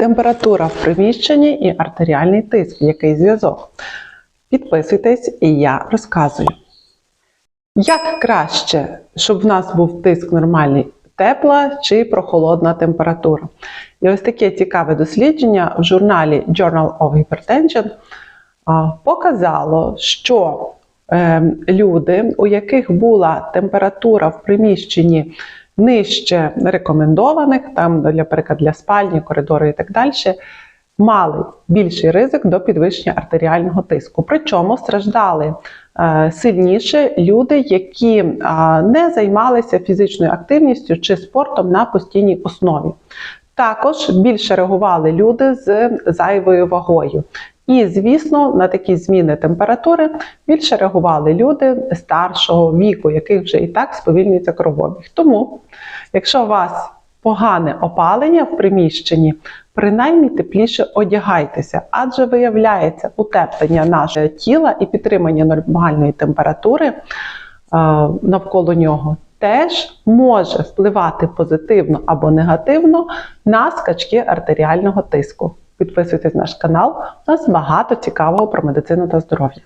Температура в приміщенні і артеріальний тиск. Який зв'язок? Підписуйтесь, і я розказую. Як краще, щоб в нас був тиск нормальний, тепла чи прохолодна температура? І ось таке цікаве дослідження в журналі Journal of Hypertension показало, що е, люди, у яких була температура в приміщенні нижче рекомендованих, там, для, наприклад, для спальні, коридору і так далі, мали більший ризик до підвищення артеріального тиску. Причому страждали е, сильніше люди, які е, не займалися фізичною активністю чи спортом на постійній основі. Також більше реагували люди з зайвою вагою. І, звісно, на такі зміни температури більше реагували люди старшого віку, яких вже і так сповільнюється кровообіг. Тому, якщо у вас погане опалення в приміщенні, принаймні тепліше одягайтеся, адже виявляється утеплення нашого тіла і підтримання нормальної температури е, навколо нього. Теж може впливати позитивно або негативно на скачки артеріального тиску. Підписуйтесь на наш канал, у нас багато цікавого про медицину та здоров'я.